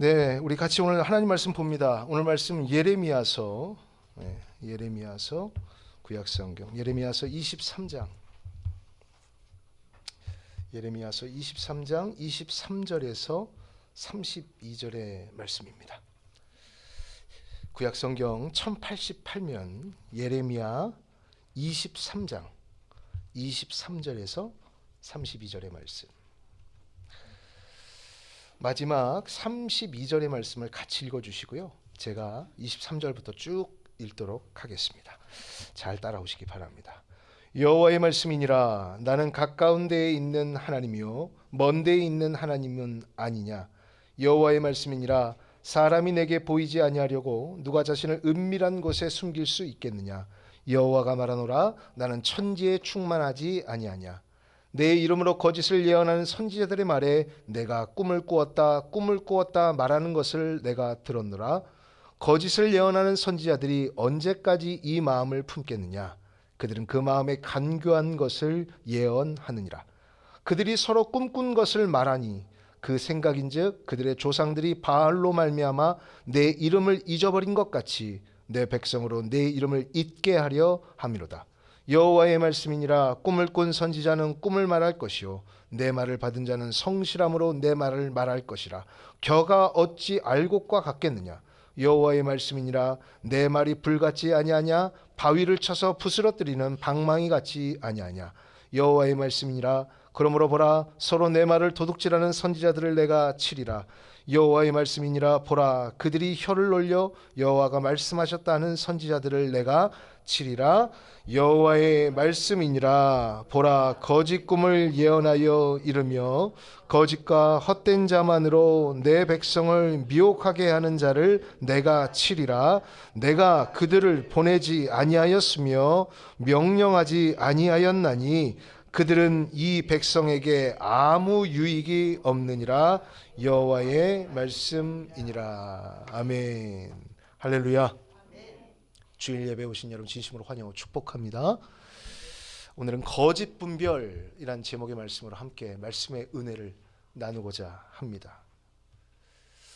네, 우리 같이 오늘 하나님 말씀 봅니다. 오늘 말씀 예레미야서 네, 예레미야서 구약 성경 예레미야서 23장 예레미야서 23장 23절에서 32절의 말씀입니다. 구약 성경 1088면 예레미야 23장 23절에서 32절의 말씀. 마지막 32절의 말씀을 같이 읽어 주시고요. 제가 23절부터 쭉 읽도록 하겠습니다. 잘 따라오시기 바랍니다. 여호와의 말씀이니라 나는 가까운 데에 있는 하나님이요 먼 데에 있는 하나님은 아니냐 여호와의 말씀이니라 사람이 내게 보이지 아니하려고 누가 자신을 은밀한 곳에 숨길 수 있겠느냐 여호와가 말하노라 나는 천지에 충만하지 아니하냐 내 이름으로 거짓을 예언하는 선지자들의 말에 내가 꿈을 꾸었다 꿈을 꾸었다 말하는 것을 내가 들었노라. 거짓을 예언하는 선지자들이 언제까지 이 마음을 품겠느냐? 그들은 그 마음에 간교한 것을 예언하느니라. 그들이 서로 꿈꾼 것을 말하니 그 생각인즉 그들의 조상들이 바알로 말미암아 내 이름을 잊어버린 것 같이 내 백성으로 내 이름을 잊게 하려 함이로다 여호와의 말씀이니라. 꿈을 꾼 선지자는 꿈을 말할 것이요. 내 말을 받은 자는 성실함으로 내 말을 말할 것이라. 겨가 어찌 알곡과 같겠느냐? 여호와의 말씀이니라. 내 말이 불같지 아니하냐? 바위를 쳐서 부스러뜨리는 방망이 같이 아니하냐? 여호와의 말씀이니라. 그러므로 보라 서로 내 말을 도둑질하는 선지자들을 내가 치리라. 여호와의 말씀이니라. 보라 그들이 혀를 놀려 여호와가 말씀하셨다는 선지자들을 내가 치리라. 여호와의 말씀이니라. 보라 거짓 꿈을 예언하여 이르며 거짓과 헛된 자만으로 내 백성을 미혹하게 하는 자를 내가 치리라. 내가 그들을 보내지 아니하였으며 명령하지 아니하였나니 그들은 이 백성에게 아무 유익이 없느니라. 여호와의 말씀이니라. 아멘. 할렐루야 주일 예배 오신 여러분 진심으로 환영하고 축복합니다. 오늘은 거짓 분별이란 제목의 말씀으로 함께 말씀의 은혜를 나누고자 합니다.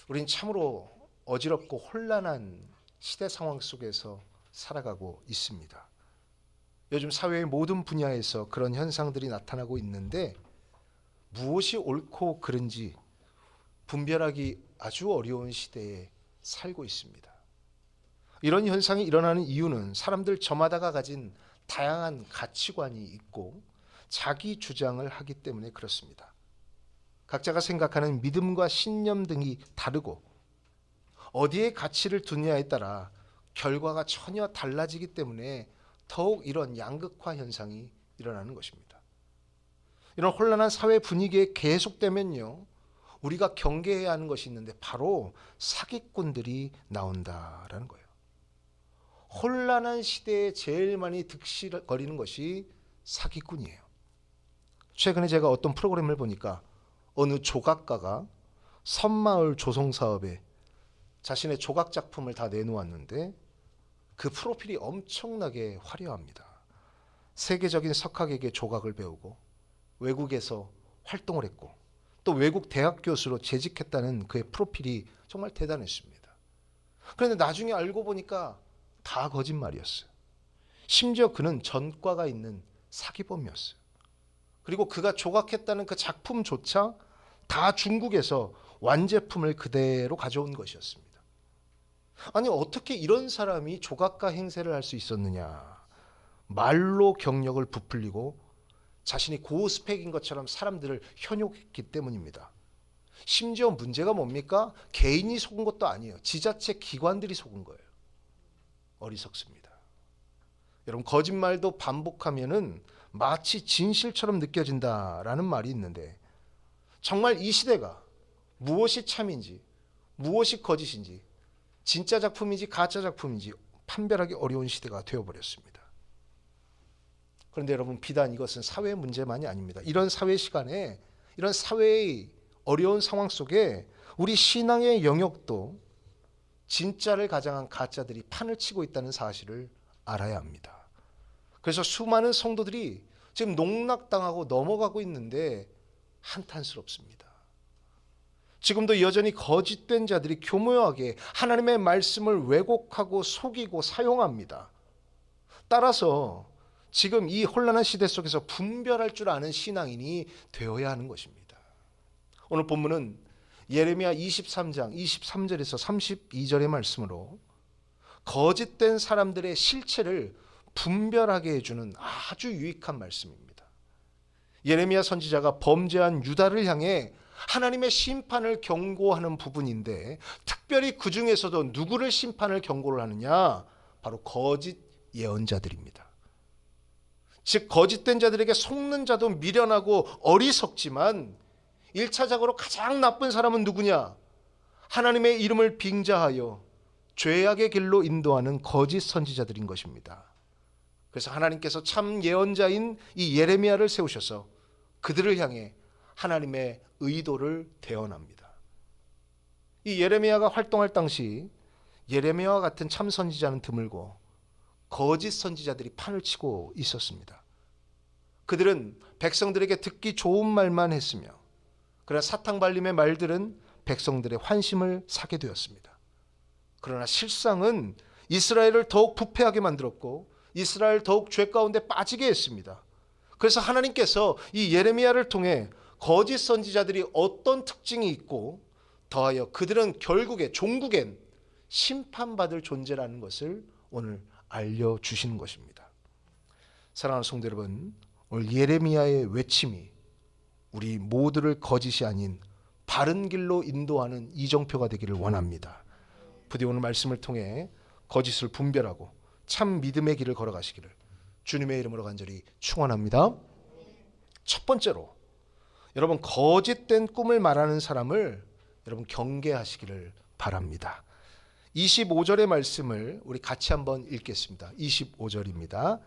우린 참으로 어지럽고 혼란한 시대 상황 속에서 살아가고 있습니다. 요즘 사회의 모든 분야에서 그런 현상들이 나타나고 있는데 무엇이 옳고 그른지 분별하기 아주 어려운 시대에 살고 있습니다. 이런 현상이 일어나는 이유는 사람들 저마다가 가진 다양한 가치관이 있고 자기 주장을 하기 때문에 그렇습니다. 각자가 생각하는 믿음과 신념 등이 다르고 어디에 가치를 두느냐에 따라 결과가 전혀 달라지기 때문에 더욱 이런 양극화 현상이 일어나는 것입니다. 이런 혼란한 사회 분위기에 계속되면요. 우리가 경계해야 하는 것이 있는데 바로 사기꾼들이 나온다라는 거예요. 혼란한 시대에 제일 많이 득실거리는 것이 사기꾼이에요. 최근에 제가 어떤 프로그램을 보니까 어느 조각가가 섬마을 조성 사업에 자신의 조각 작품을 다 내놓았는데 그 프로필이 엄청나게 화려합니다. 세계적인 석학에게 조각을 배우고 외국에서 활동을 했고 또 외국 대학 교수로 재직했다는 그의 프로필이 정말 대단했습니다. 그런데 나중에 알고 보니까 다 거짓말이었어요. 심지어 그는 전과가 있는 사기범이었어요. 그리고 그가 조각했다는 그 작품조차 다 중국에서 완제품을 그대로 가져온 것이었습니다. 아니 어떻게 이런 사람이 조각가 행세를 할 수 있었느냐? 말로 경력을 부풀리고 자신이 고스펙인 것처럼 사람들을 현혹했기 때문입니다. 심지어 문제가 뭡니까? 개인이 속은 것도 아니에요. 지자체 기관들이 속은 거예요. 어리석습니다. 여러분 거짓말도 반복하면은 마치 진실처럼 느껴진다라는 말이 있는데 정말 이 시대가 무엇이 참인지 무엇이 거짓인지 진짜 작품인지 가짜 작품인지 판별하기 어려운 시대가 되어버렸습니다. 그런데 여러분 비단 이것은 사회 문제만이 아닙니다. 이런 사회 시간에 이런 사회의 어려운 상황 속에 우리 신앙의 영역도 진짜를 가장한 가짜들이 판을 치고 있다는 사실을 알아야 합니다. 그래서 수많은 성도들이 지금 농락당하고 넘어가고 있는데 한탄스럽습니다. 지금도 여전히 거짓된 자들이 교묘하게 하나님의 말씀을 왜곡하고 속이고 사용합니다. 따라서 지금 이 혼란한 시대 속에서 분별할 줄 아는 신앙인이 되어야 하는 것입니다. 오늘 본문은 예레미야 23장 23절에서 32절의 말씀으로 거짓된 사람들의 실체를 분별하게 해주는 아주 유익한 말씀입니다. 예레미야 선지자가 범죄한 유다를 향해 하나님의 심판을 경고하는 부분인데 특별히 그 중에서도 누구를 심판을 경고를 하느냐? 바로 거짓 예언자들입니다. 즉 거짓된 자들에게 속는 자도 미련하고 어리석지만 일차적으로 가장 나쁜 사람은 누구냐? 하나님의 이름을 빙자하여 죄악의 길로 인도하는 거짓 선지자들인 것입니다. 그래서 하나님께서 참 예언자인 이 예레미야를 세우셔서 그들을 향해 하나님의 의도를 대언합니다. 이 예레미야가 활동할 당시 예레미야와 같은 참 선지자는 드물고 거짓 선지자들이 판을 치고 있었습니다. 그들은 백성들에게 듣기 좋은 말만 했으며 그러나 사탕 발림의 말들은 백성들의 환심을 사게 되었습니다. 그러나 실상은 이스라엘을 더욱 부패하게 만들었고 이스라엘 더욱 죄 가운데 빠지게 했습니다. 그래서 하나님께서 이 예레미야를 통해 거짓 선지자들이 어떤 특징이 있고 더하여 그들은 결국에 종국엔 심판받을 존재라는 것을 오늘 알려 주시는 것입니다. 사랑하는 성도 여러분, 오늘 예레미야의 외침이 우리 모두를 거짓이 아닌 바른 길로 인도하는 이정표가 되기를 원합니다. 부디 오늘 말씀을 통해 거짓을 분별하고 참 믿음의 길을 걸어가시기를 주님의 이름으로 간절히 축원합니다. 첫 번째로 여러분 거짓된 꿈을 말하는 사람을 여러분 경계하시기를 바랍니다. 25절의 말씀을 우리 같이 한번 읽겠습니다. 25절입니다.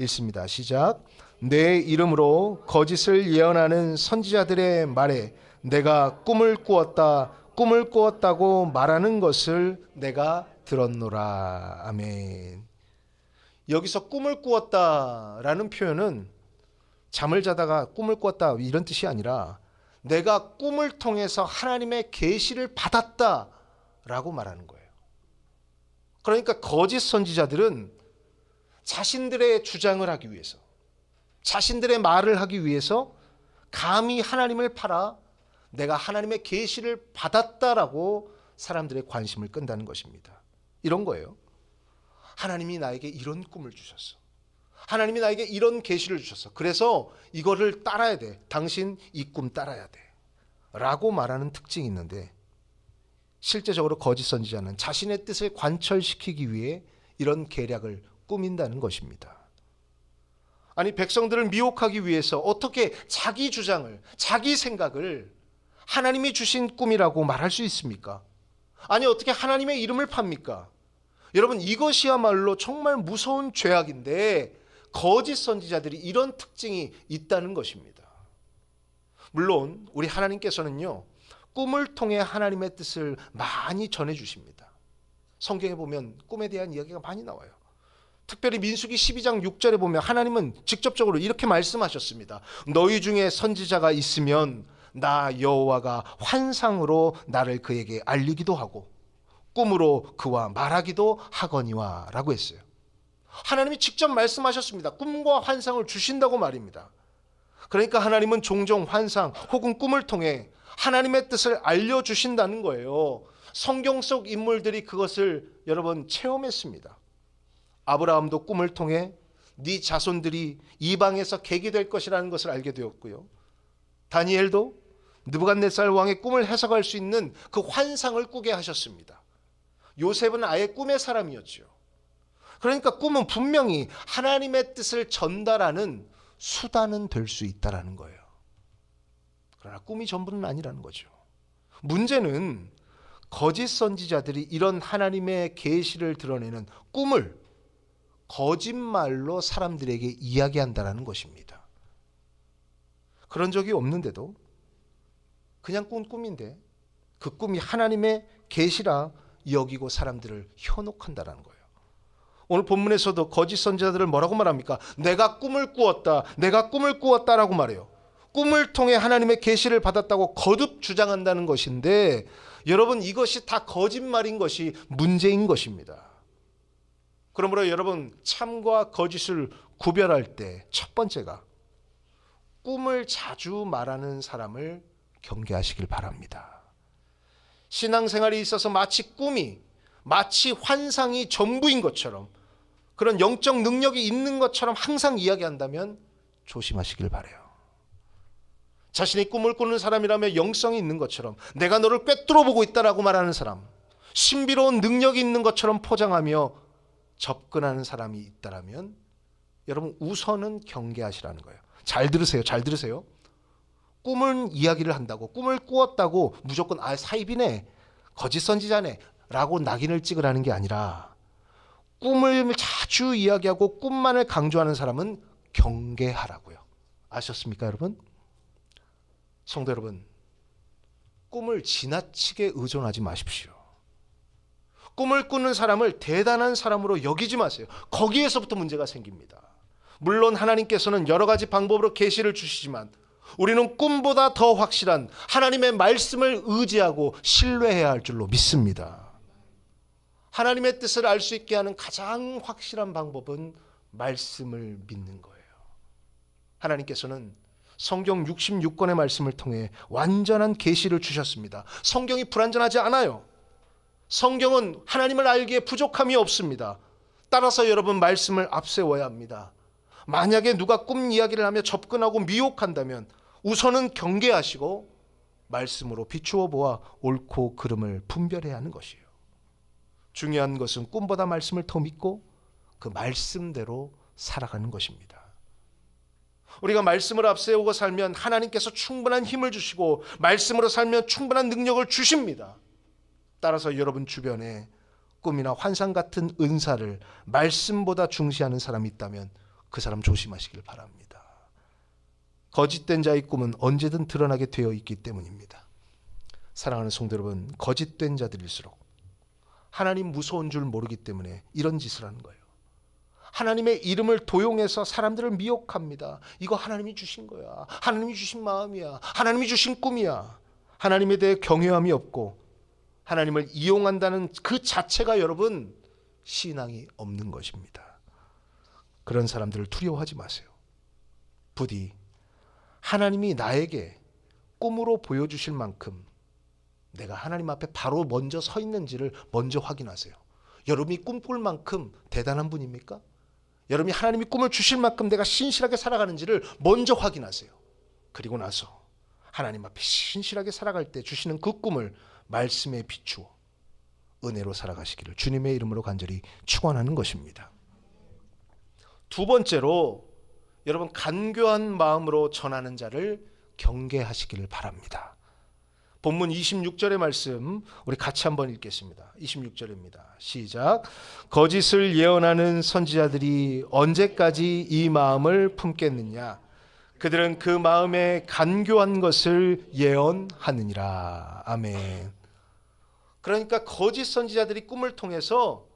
읽습니다. 시작. 내 이름으로 거짓을 예언하는 선지자들의 말에 내가 꿈을 꾸었다, 꿈을 꾸었다고 말하는 것을 내가 들었노라. 아멘. 여기서 꿈을 꾸었다라는 표현은 잠을 자다가 꿈을 꾸었다 이런 뜻이 아니라 내가 꿈을 통해서 하나님의 계시를 받았다라고 말하는 거예요. 그러니까 거짓 선지자들은 자신들의 주장을 하기 위해서 자신들의 말을 하기 위해서 감히 하나님을 팔아 내가 하나님의 계시를 받았다라고 사람들의 관심을 끈다는 것입니다. 이런 거예요. 하나님이 나에게 이런 꿈을 주셨어. 하나님이 나에게 이런 계시를 주셨어. 그래서 이거를 따라야 돼. 당신 이 꿈 따라야 돼. 라고 말하는 특징이 있는데 실제적으로 거짓 선지자는 자신의 뜻을 관철시키기 위해 이런 계략을 꾸민다는 것입니다. 아니 백성들을 미혹하기 위해서 어떻게 자기 주장을 자기 생각을 하나님이 주신 꿈이라고 말할 수 있습니까? 아니 어떻게 하나님의 이름을 팝니까? 여러분 이것이야말로 정말 무서운 죄악인데 거짓 선지자들이 이런 특징이 있다는 것입니다. 물론 우리 하나님께서는요 꿈을 통해 하나님의 뜻을 많이 전해 주십니다. 성경에 보면 꿈에 대한 이야기가 많이 나와요. 특별히 민수기 12장 6절에 보면 하나님은 직접적으로 이렇게 말씀하셨습니다. 너희 중에 선지자가 있으면 나 여호와가 환상으로 나를 그에게 알리기도 하고 꿈으로 그와 말하기도 하거니와라고 했어요. 하나님이 직접 말씀하셨습니다. 꿈과 환상을 주신다고 말입니다. 그러니까 하나님은 종종 환상 혹은 꿈을 통해 하나님의 뜻을 알려 주신다는 거예요. 성경 속 인물들이 그것을 여러분 체험했습니다. 아브라함도 꿈을 통해 네 자손들이 이방에서 객이 될 것이라는 것을 알게 되었고요. 다니엘도 느부갓네살 왕의 꿈을 해석할 수 있는 그 환상을 꾸게 하셨습니다. 요셉은 아예 꿈의 사람이었죠. 그러니까 꿈은 분명히 하나님의 뜻을 전달하는 수단은 될 수 있다라는 거예요. 그러나 꿈이 전부는 아니라는 거죠. 문제는 거짓 선지자들이 이런 하나님의 계시를 드러내는 꿈을 거짓말로 사람들에게 이야기한다라는 것입니다. 그런 적이 없는데도 그냥 꾼 꿈인데 그 꿈이 하나님의 계시라 여기고 사람들을 현혹한다라는 거예요. 오늘 본문에서도 거짓 선지자들을 뭐라고 말합니까? 내가 꿈을 꾸었다. 내가 꿈을 꾸었다라고 말해요. 꿈을 통해 하나님의 계시를 받았다고 거듭 주장한다는 것인데 여러분 이것이 다 거짓말인 것이 문제인 것입니다. 그러므로 여러분 참과 거짓을 구별할 때 첫 번째가 꿈을 자주 말하는 사람을 경계하시길 바랍니다. 신앙생활에 있어서 마치 꿈이 마치 환상이 전부인 것처럼 그런 영적 능력이 있는 것처럼 항상 이야기한다면 조심하시길 바래요. 자신이 꿈을 꾸는 사람이라면 영성이 있는 것처럼 내가 너를 꿰뚫어 보고 있다라고 말하는 사람, 신비로운 능력이 있는 것처럼 포장하며 접근하는 사람이 있다라면 여러분 우선은 경계하시라는 거예요. 잘 들으세요. 잘 들으세요. 꿈은 이야기를 한다고 꿈을 꾸었다고 무조건 아 사입이네 거짓 선지자네 라고 낙인을 찍으라는 게 아니라 꿈을 자주 이야기하고 꿈만을 강조하는 사람은 경계하라고요. 아셨습니까, 여러분? 성도 여러분, 꿈을 지나치게 의존하지 마십시오. 꿈을 꾸는 사람을 대단한 사람으로 여기지 마세요. 거기에서부터 문제가 생깁니다. 물론 하나님께서는 여러 가지 방법으로 계시를 주시지만 우리는 꿈보다 더 확실한 하나님의 말씀을 의지하고 신뢰해야 할 줄로 믿습니다. 하나님의 뜻을 알 수 있게 하는 가장 확실한 방법은 말씀을 믿는 거예요. 하나님께서는 성경 66권의 말씀을 통해 완전한 계시를 주셨습니다. 성경이 불완전하지 않아요. 성경은 하나님을 알기에 부족함이 없습니다. 따라서 여러분 말씀을 앞세워야 합니다. 만약에 누가 꿈 이야기를 하며 접근하고 미혹한다면 우선은 경계하시고 말씀으로 비추어 보아 옳고 그름을 분별해야 하는 것이에요. 중요한 것은 꿈보다 말씀을 더 믿고 그 말씀대로 살아가는 것입니다. 우리가 말씀을 앞세우고 살면 하나님께서 충분한 힘을 주시고 말씀으로 살면 충분한 능력을 주십니다. 따라서 여러분 주변에 꿈이나 환상 같은 은사를 말씀보다 중시하는 사람이 있다면 그 사람 조심하시길 바랍니다. 거짓된 자의 꿈은 언제든 드러나게 되어 있기 때문입니다. 사랑하는 성도 여러분, 거짓된 자들일수록 하나님 무서운 줄 모르기 때문에 이런 짓을 하는 거예요. 하나님의 이름을 도용해서 사람들을 미혹합니다. 이거 하나님이 주신 거야. 하나님이 주신 마음이야. 하나님이 주신 꿈이야. 하나님에 대해 경외함이 없고 하나님을 이용한다는 그 자체가 여러분 신앙이 없는 것입니다. 그런 사람들을 두려워하지 마세요. 부디 하나님이 나에게 꿈으로 보여주실 만큼 내가 하나님 앞에 바로 먼저 서 있는지를 먼저 확인하세요. 여러분이 꿈꿀 만큼 대단한 분입니까? 여러분이 하나님이 꿈을 주실 만큼 내가 신실하게 살아가는지를 먼저 확인하세요. 그리고 나서 하나님 앞에 신실하게 살아갈 때 주시는 그 꿈을 말씀에 비추어 은혜로 살아가시기를 주님의 이름으로 간절히 축원하는 것입니다. 두 번째로 여러분 간교한 마음으로 전하는 자를 경계하시기를 바랍니다. 본문 26절의 말씀 우리 같이 한번 읽겠습니다. 26절입니다. 시작. 거짓을 예언하는 선지자들이 언제까지 이 마음을 품겠느냐? 그들은 그 마음에 간교한 것을 예언하느니라. 아멘. 그러니까 거짓 선지자들이 꿈을 통해서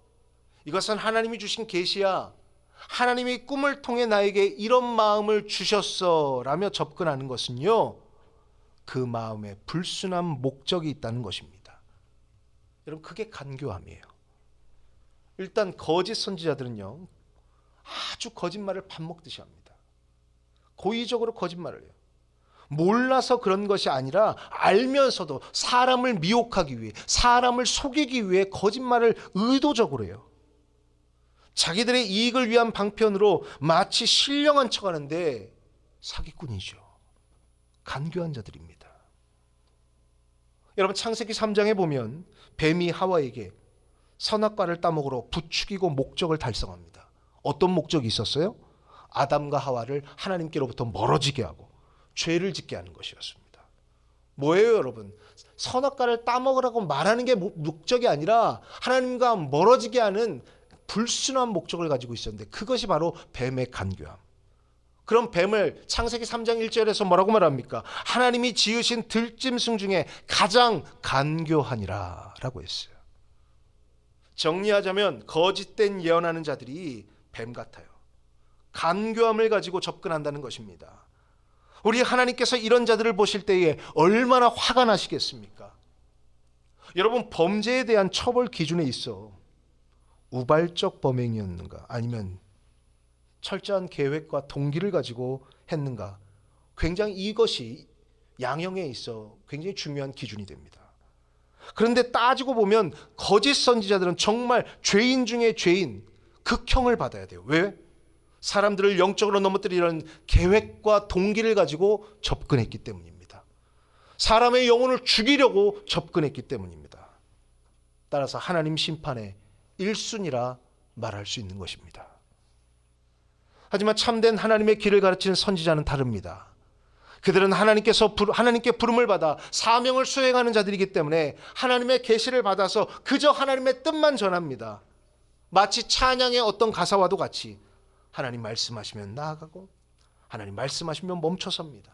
이것은 하나님이 주신 계시야. 하나님이 꿈을 통해 나에게 이런 마음을 주셨어라며 접근하는 것은요. 그 마음에 불순한 목적이 있다는 것입니다. 여러분 그게 간교함이에요. 일단 거짓 선지자들은요. 아주 거짓말을 밥 먹듯이 합니다. 고의적으로 거짓말을 해요. 몰라서 그런 것이 아니라 알면서도 사람을 미혹하기 위해 사람을 속이기 위해 거짓말을 의도적으로 해요. 자기들의 이익을 위한 방편으로 마치 신령한 척 하는데 사기꾼이죠. 간교한 자들입니다. 여러분 창세기 3장에 보면 뱀이 하와에게 선악과를 따먹으러 부추기고 목적을 달성합니다. 어떤 목적이 있었어요? 아담과 하와를 하나님께로부터 멀어지게 하고 죄를 짓게 하는 것이었습니다. 뭐예요, 여러분? 선악과를 따먹으라고 말하는 게 목적이 아니라 하나님과 멀어지게 하는 불순한 목적을 가지고 있었는데 그것이 바로 뱀의 간교함. 그럼 뱀을 창세기 3장 1절에서 뭐라고 말합니까? 하나님이 지으신 들짐승 중에 가장 간교하니라 라고 했어요. 정리하자면 거짓된 예언하는 자들이 뱀 같아요. 간교함을 가지고 접근한다는 것입니다. 우리 하나님께서 이런 자들을 보실 때에 얼마나 화가 나시겠습니까? 여러분 범죄에 대한 처벌 기준에 있어 우발적 범행이었는가 아니면 철저한 계획과 동기를 가지고 했는가 굉장히 이것이 양형에 있어 굉장히 중요한 기준이 됩니다. 그런데 따지고 보면 거짓 선지자들은 정말 죄인 중에 죄인 극형을 받아야 돼요. 왜? 사람들을 영적으로 넘어뜨리려는 계획과 동기를 가지고 접근했기 때문입니다. 사람의 영혼을 죽이려고 접근했기 때문입니다. 따라서 하나님 심판의 1순위라 말할 수 있는 것입니다. 하지만 참된 하나님의 길을 가르치는 선지자는 다릅니다. 그들은 하나님께서 부- 하나님께 부름을 받아 사명을 수행하는 자들이기 때문에 하나님의 계시를 받아서 그저 하나님의 뜻만 전합니다. 마치 찬양의 어떤 가사와도 같이 하나님 말씀하시면 나아가고 하나님 말씀하시면 멈춰섭니다.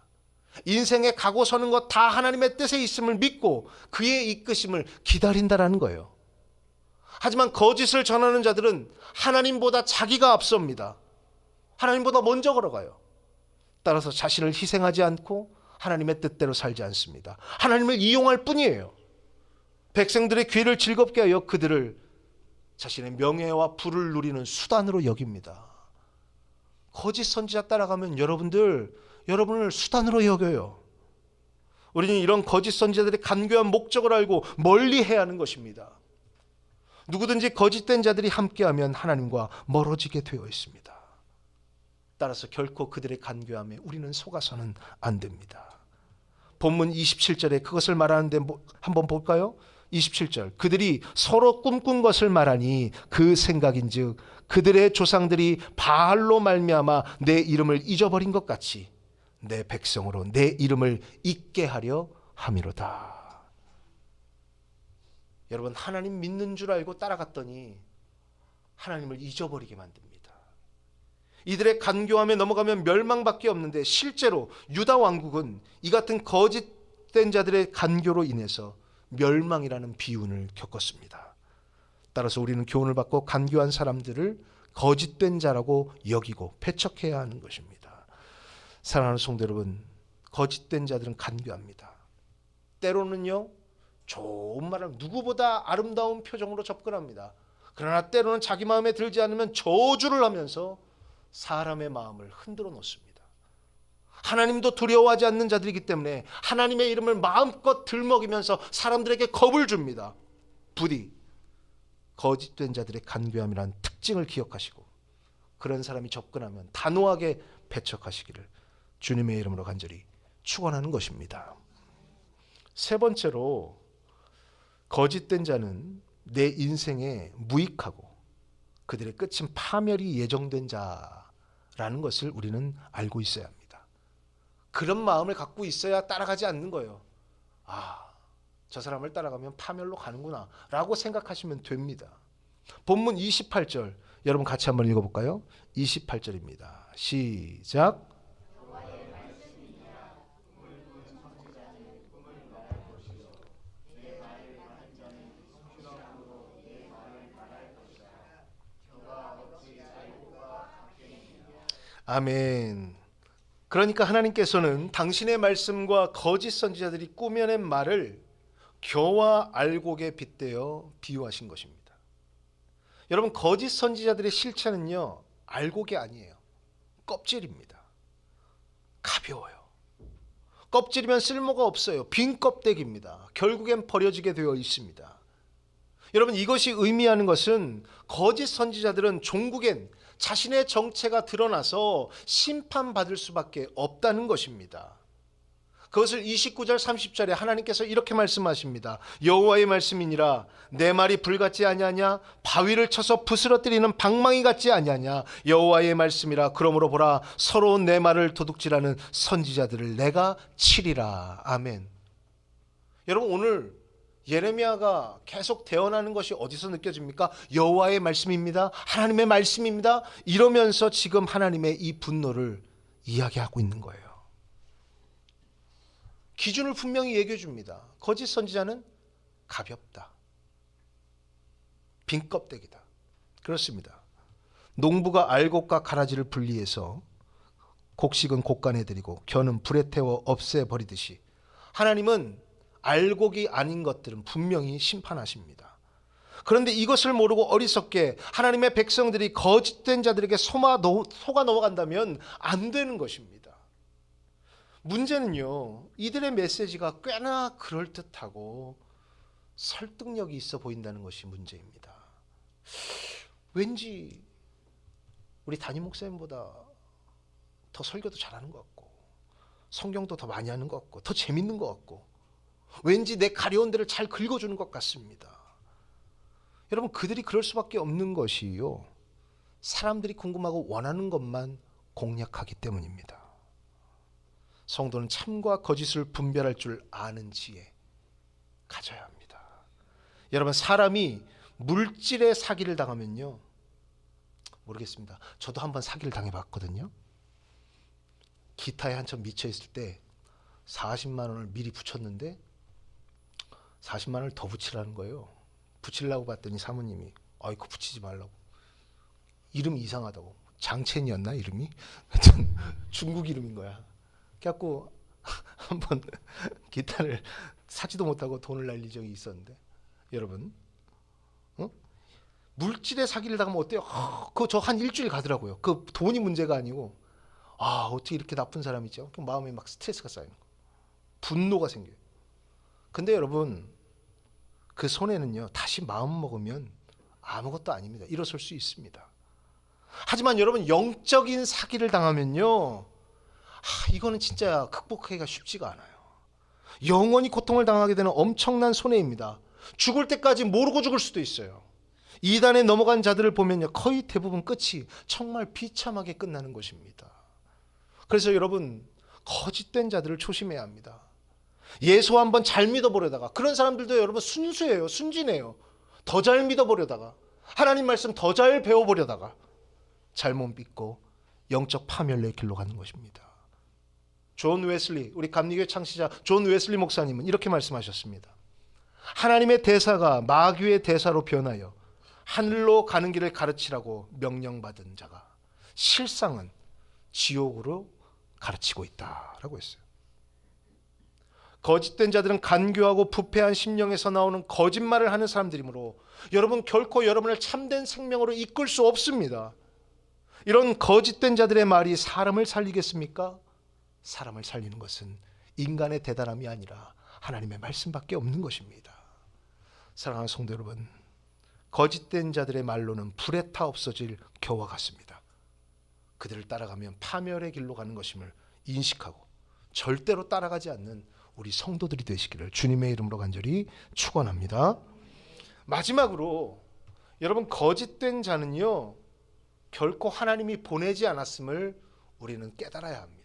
인생에 가고 서는 것 다 하나님의 뜻에 있음을 믿고 그의 이끄심을 기다린다라는 거예요. 하지만 거짓을 전하는 자들은 하나님보다 자기가 앞섭니다. 하나님보다 먼저 걸어가요. 따라서 자신을 희생하지 않고 하나님의 뜻대로 살지 않습니다. 하나님을 이용할 뿐이에요. 백성들의 귀를 즐겁게 하여 그들을 자신의 명예와 부를 누리는 수단으로 여깁니다. 거짓 선지자 따라가면 여러분들 여러분을 수단으로 여겨요. 우리는 이런 거짓 선지자들의 간교한 목적을 알고 멀리 해야 하는 것입니다. 누구든지 거짓된 자들이 함께하면 하나님과 멀어지게 되어 있습니다. 따라서 결코 그들의 간교함에 우리는 속아서는 안 됩니다. 본문 27절에 그것을 말하는데 뭐- 한번 볼까요? 27절 그들이 서로 꿈꾼 것을 말하니 그 생각인즉 그들의 조상들이 바알로 말미암아 내 이름을 잊어버린 것 같이 내 백성으로 내 이름을 잊게 하려 함이로다. 여러분 하나님 믿는 줄 알고 따라갔더니 하나님을 잊어버리게 만듭니다. 이들의 간교함에 넘어가면 멸망밖에 없는데 실제로 유다 왕국은 이 같은 거짓된 자들의 간교로 인해서 멸망이라는 비운을 겪었습니다. 따라서 우리는 교훈을 받고 간교한 사람들을 거짓된 자라고 여기고 배척해야 하는 것입니다. 사랑하는 성도 여러분, 거짓된 자들은 간교합니다. 때로는요, 좋은 말을 누구보다 아름다운 표정으로 접근합니다. 그러나 때로는 자기 마음에 들지 않으면 저주를 하면서 사람의 마음을 흔들어 놓습니다. 하나님도 두려워하지 않는 자들이기 때문에 하나님의 이름을 마음껏 들먹이면서 사람들에게 겁을 줍니다. 부디 거짓된 자들의 간교함이라는 특징을 기억하시고 그런 사람이 접근하면 단호하게 배척하시기를 주님의 이름으로 간절히 축원하는 것입니다. 세 번째로 거짓된 자는 내 인생에 무익하고 그들의 끝은 파멸이 예정된 자라는 것을 우리는 알고 있어야 합니다. 그런 마음을 갖고 있어야 따라가지 않는 거예요. 아, 저 사람을 따라가면 파멸로 가는구나 라고 생각하시면 됩니다. 본문 28절 여러분 같이 한번 읽어볼까요? 28절입니다. 시작. 아멘. 그러니까 하나님께서는 당신의 말씀과 거짓 선지자들이 꾸며낸 말을 교와 알곡에 빗대어 비유하신 것입니다. 여러분 거짓 선지자들의 실체는요 알곡이 아니에요. 껍질입니다. 가벼워요. 껍질이면 쓸모가 없어요. 빈 껍데기입니다. 결국엔 버려지게 되어 있습니다. 여러분 이것이 의미하는 것은 거짓 선지자들은 종국엔 자신의 정체가 드러나서 심판받을 수밖에 없다는 것입니다. 그것을 29절 30절에 하나님께서 이렇게 말씀하십니다. 여호와의 말씀이니라 내 말이 불같지 아니하냐 바위를 쳐서 부스러뜨리는 방망이 같지 아니하냐 여호와의 말씀이라 그러므로 보라 서로 내 말을 도둑질하는 선지자들을 내가 치리라 아멘. 여러분 오늘 예레미야가 계속 대언하는 것이 어디서 느껴집니까? 여호와의 말씀입니다. 하나님의 말씀입니다. 이러면서 지금 하나님의 이 분노를 이야기하고 있는 거예요. 기준을 분명히 얘기해 줍니다. 거짓 선지자는 가볍다. 빈 껍데기다. 그렇습니다. 농부가 알곡과 가라지를 분리해서 곡식은 곡간에 드리고 겨는 불에 태워 없애 버리듯이 하나님은 알곡이 아닌 것들은 분명히 심판하십니다. 그런데 이것을 모르고 어리석게 하나님의 백성들이 거짓된 자들에게 속아 넘어간다면 안 되는 것입니다. 문제는요, 이들의 메시지가 꽤나 그럴듯하고 설득력이 있어 보인다는 것이 문제입니다. 왠지 우리 담임 목사님보다 더 설교도 잘하는 것 같고 성경도 더 많이 하는 것 같고 더 재밌는 것 같고 왠지 내 가려운 데를 잘 긁어주는 것 같습니다. 여러분 그들이 그럴 수밖에 없는 것이요. 사람들이 궁금하고 원하는 것만 공략하기 때문입니다. 성도는 참과 거짓을 분별할 줄 아는 지혜 가져야 합니다. 여러분 사람이 물질의 사기를 당하면요. 모르겠습니다. 저도 한번 사기를 당해봤거든요. 기타에 한참 미쳐 있을 때 40만 원을 미리 붙였는데 40만 원을 더 붙이라는 거예요. 붙이려고 봤더니 사모님이 아이 그 붙이지 말라고. 이름이 이상하다고. 장첸이었나 이름이? 중국 이름인 거야. 그래갖고 한번 기타를 사지도 못하고 돈을 날린 적이 있었는데 여러분 어? 물질의 사기를 당하면 어때요? 그거 저 한 일주일 가더라고요. 그 돈이 문제가 아니고 아 어떻게 이렇게 나쁜 사람이죠? 그 마음에 막 스트레스가 쌓이는 거, 분노가 생겨요. 근데 여러분 그 손해는요 다시 마음 먹으면 아무것도 아닙니다. 일어설 수 있습니다. 하지만 여러분 영적인 사기를 당하면요, 아, 이거는 진짜 극복하기가 쉽지가 않아요. 영원히 고통을 당하게 되는 엄청난 손해입니다. 죽을 때까지 모르고 죽을 수도 있어요. 이단에 넘어간 자들을 보면요, 거의 대부분 끝이 정말 비참하게 끝나는 것입니다. 그래서 여러분 거짓된 자들을 조심해야 합니다. 예수 한번 잘 믿어보려다가 그런 사람들도 여러분 순수해요, 순진해요. 더 잘 믿어보려다가 하나님 말씀 더 잘 배워보려다가 잘못 믿고 영적 파멸의 길로 가는 것입니다. 존 웨슬리, 우리 감리교 창시자 존 웨슬리 목사님은 이렇게 말씀하셨습니다. 하나님의 대사가 마귀의 대사로 변하여 하늘로 가는 길을 가르치라고 명령받은 자가 실상은 지옥으로 가르치고 있다라고 했어요. 거짓된 자들은 간교하고 부패한 심령에서 나오는 거짓말을 하는 사람들이므로 여러분 결코 여러분을 참된 생명으로 이끌 수 없습니다. 이런 거짓된 자들의 말이 사람을 살리겠습니까? 사람을 살리는 것은 인간의 대단함이 아니라 하나님의 말씀밖에 없는 것입니다. 사랑하는 성도 여러분, 거짓된 자들의 말로는 불에 타 없어질 겨와 같습니다. 그들을 따라가면 파멸의 길로 가는 것임을 인식하고 절대로 따라가지 않는 우리 성도들이 되시기를 주님의 이름으로 간절히 축원합니다. 마지막으로 여러분 거짓된 자는요 결코 하나님이 보내지 않았음을 우리는 깨달아야 합니다.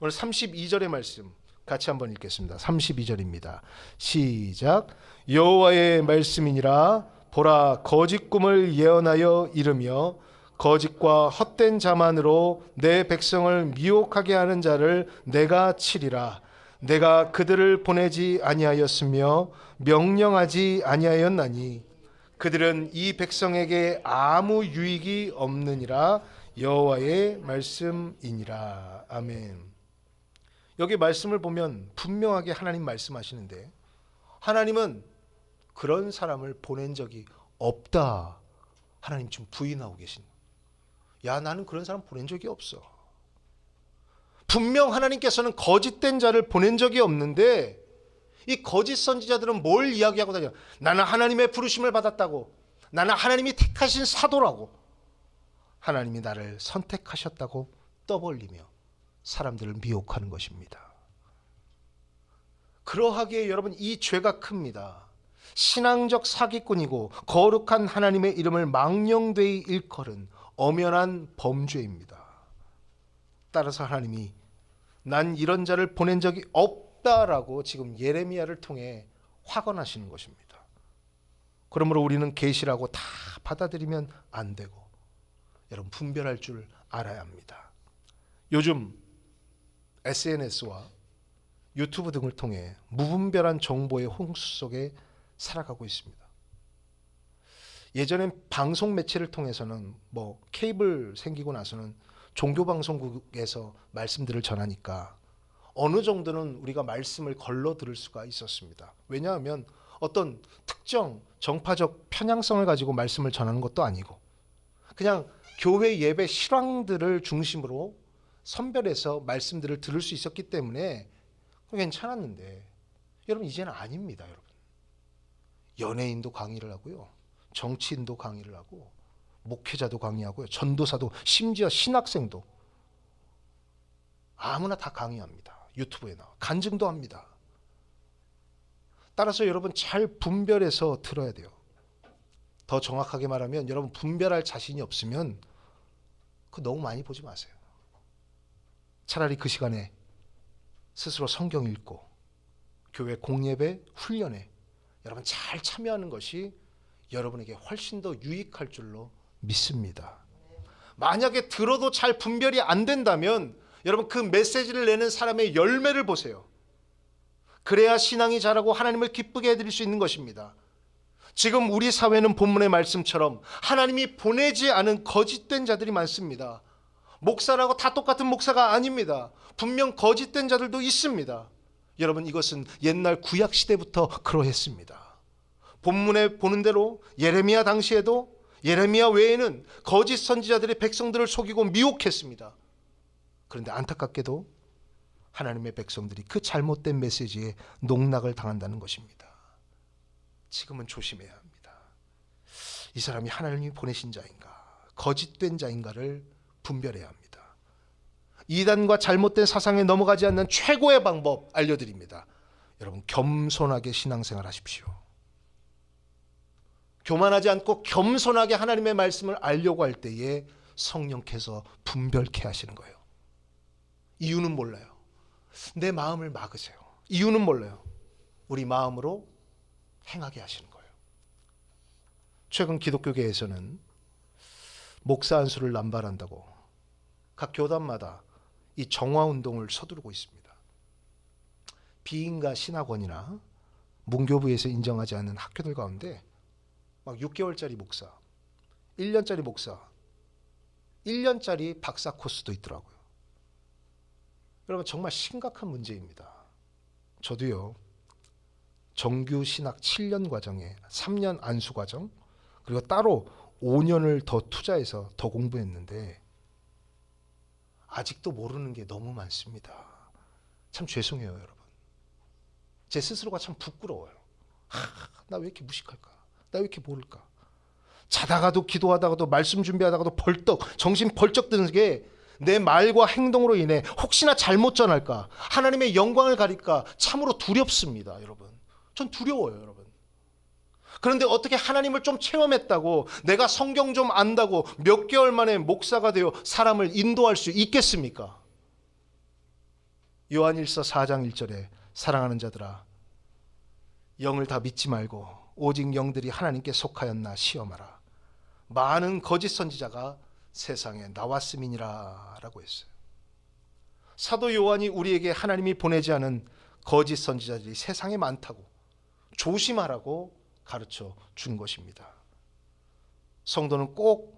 오늘 32절의 말씀 같이 한번 읽겠습니다. 32절입니다. 시작. 여호와의 말씀이니라 보라 거짓 꿈을 예언하여 이르며 거짓과 헛된 자만으로 내 백성을 미혹하게 하는 자를 내가 치리라. 내가 그들을 보내지 아니하였으며 명령하지 아니하였나니 그들은 이 백성에게 아무 유익이 없느니라 여호와의 말씀이니라. 아멘. 여기 말씀을 보면 분명하게 하나님 말씀하시는데 하나님은 그런 사람을 보낸 적이 없다. 하나님 지금 부인하고 계신. 야, 나는 그런 사람 보낸 적이 없어. 분명 하나님께서는 거짓된 자를 보낸 적이 없는데 이 거짓 선지자들은 뭘 이야기하고 다녀? 나는 하나님의 부르심을 받았다고. 나는 하나님이 택하신 사도라고. 하나님이 나를 선택하셨다고 떠벌리며 사람들을 미혹하는 것입니다. 그러하기에 여러분 이 죄가 큽니다. 신앙적 사기꾼이고 거룩한 하나님의 이름을 망령되이 일컬은 엄연한 범죄입니다. 따라서 하나님이 난 이런 자를 보낸 적이 없다라고 지금 예레미야를 통해 확언하시는 것입니다. 그러므로 우리는 계시라고 다 받아들이면 안 되고 여러분 분별할 줄 알아야 합니다. 요즘 SNS와 유튜브 등을 통해 무분별한 정보의 홍수 속에 살아가고 있습니다. 예전엔 방송 매체를 통해서는 뭐 케이블 생기고 나서는 종교 방송국에서 말씀들을 전하니까 어느 정도는 우리가 말씀을 걸러 들을 수가 있었습니다. 왜냐하면 어떤 특정 정파적 편향성을 가지고 말씀을 전하는 것도 아니고 그냥 교회 예배 실황들을 중심으로 선별해서 말씀들을 들을 수 있었기 때문에 괜찮았는데 여러분 이제는 아닙니다, 여러분. 연예인도 강의를 하고요. 정치인도 강의를 하고 목회자도 강의하고요. 전도사도 심지어 신학생도 아무나 다 강의합니다. 유튜브에 나와 간증도 합니다. 따라서 여러분 잘 분별해서 들어야 돼요. 더 정확하게 말하면 여러분 분별할 자신이 없으면 그 너무 많이 보지 마세요. 차라리 그 시간에 스스로 성경 읽고 교회 공예배 훈련에 여러분 잘 참여하는 것이 여러분에게 훨씬 더 유익할 줄로 믿습니다. 만약에 들어도 잘 분별이 안 된다면 여러분 그 메시지를 내는 사람의 열매를 보세요. 그래야 신앙이 자라고 하나님을 기쁘게 해드릴 수 있는 것입니다. 지금 우리 사회는 본문의 말씀처럼 하나님이 보내지 않은 거짓된 자들이 많습니다. 목사라고 다 똑같은 목사가 아닙니다. 분명 거짓된 자들도 있습니다. 여러분 이것은 옛날 구약 시대부터 그러했습니다. 본문에 보는 대로 예레미야 당시에도 예레미야 외에는 거짓 선지자들이 백성들을 속이고 미혹했습니다. 그런데 안타깝게도 하나님의 백성들이 그 잘못된 메시지에 농락을 당한다는 것입니다. 지금은 조심해야 합니다. 이 사람이 하나님이 보내신 자인가, 거짓된 자인가를 분별해야 합니다. 이단과 잘못된 사상에 넘어가지 않는 최고의 방법 알려드립니다. 여러분 겸손하게 신앙생활 하십시오. 교만하지 않고 겸손하게 하나님의 말씀을 알려고 할 때에 성령께서 분별케 하시는 거예요. 이유는 몰라요. 내 마음을 막으세요. 이유는 몰라요. 우리 마음으로 행하게 하시는 거예요. 최근 기독교계에서는 목사 안수를 남발한다고 각 교단마다 이 정화 운동을 서두르고 있습니다. 비인가 신학원이나 문교부에서 인정하지 않는 학교들 가운데 막 6개월짜리 목사, 1년짜리 목사, 1년짜리 박사 코스도 있더라고요. 여러분 정말 심각한 문제입니다. 저도요. 정규 신학 7년 과정에 3년 안수 과정 그리고 따로 5년을 더 투자해서 더 공부했는데 아직도 모르는 게 너무 많습니다. 참 죄송해요, 여러분. 제 스스로가 참 부끄러워요. 나 왜 이렇게 무식할까? 나 왜 이렇게 모를까? 자다가도 기도하다가도 말씀 준비하다가도 벌떡 정신 벌쩍 드는 게 내 말과 행동으로 인해 혹시나 잘못 전할까 하나님의 영광을 가릴까 참으로 두렵습니다, 여러분. 전 두려워요, 여러분. 그런데 어떻게 하나님을 좀 체험했다고 내가 성경 좀 안다고 몇 개월 만에 목사가 되어 사람을 인도할 수 있겠습니까? 요한일서 4장 1절에 사랑하는 자들아 영을 다 믿지 말고 오직 영들이 하나님께 속하였나 시험하라. 많은 거짓 선지자가 세상에 나왔음이니라라고 했어요. 사도 요한이 우리에게 하나님이 보내지 않은 거짓 선지자들이 세상에 많다고 조심하라고 가르쳐 준 것입니다. 성도는 꼭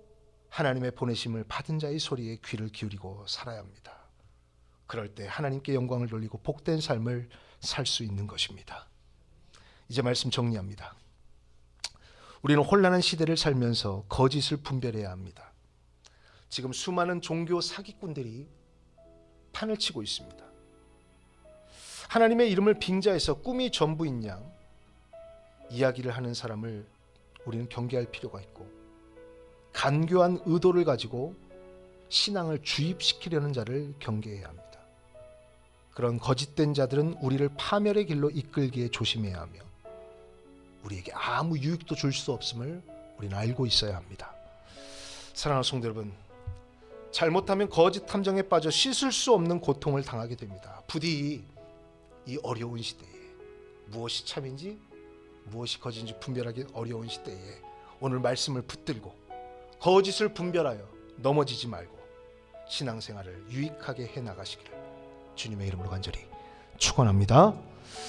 하나님의 보내심을 받은 자의 소리에 귀를 기울이고 살아야 합니다. 그럴 때 하나님께 영광을 돌리고 복된 삶을 살 수 있는 것입니다. 이제 말씀 정리합니다. 우리는 혼란한 시대를 살면서 거짓을 분별해야 합니다. 지금 수많은 종교 사기꾼들이 판을 치고 있습니다. 하나님의 이름을 빙자해서 꿈이 전부인 양 이야기를 하는 사람을 우리는 경계할 필요가 있고 간교한 의도를 가지고 신앙을 주입시키려는 자를 경계해야 합니다. 그런 거짓된 자들은 우리를 파멸의 길로 이끌기에 조심해야 하며 우리에게 아무 유익도 줄 수 없음을 우리는 알고 있어야 합니다. 사랑하는 성도 여러분, 잘못하면 거짓 탐정에 빠져 씻을 수 없는 고통을 당하게 됩니다. 부디 이 어려운 시대에 무엇이 참인지 무엇이 거짓인지 분별하기 어려운 시대에 오늘 말씀을 붙들고 거짓을 분별하여 넘어지지 말고 신앙생활을 유익하게 해 나가시기를 주님의 이름으로 간절히 축원합니다.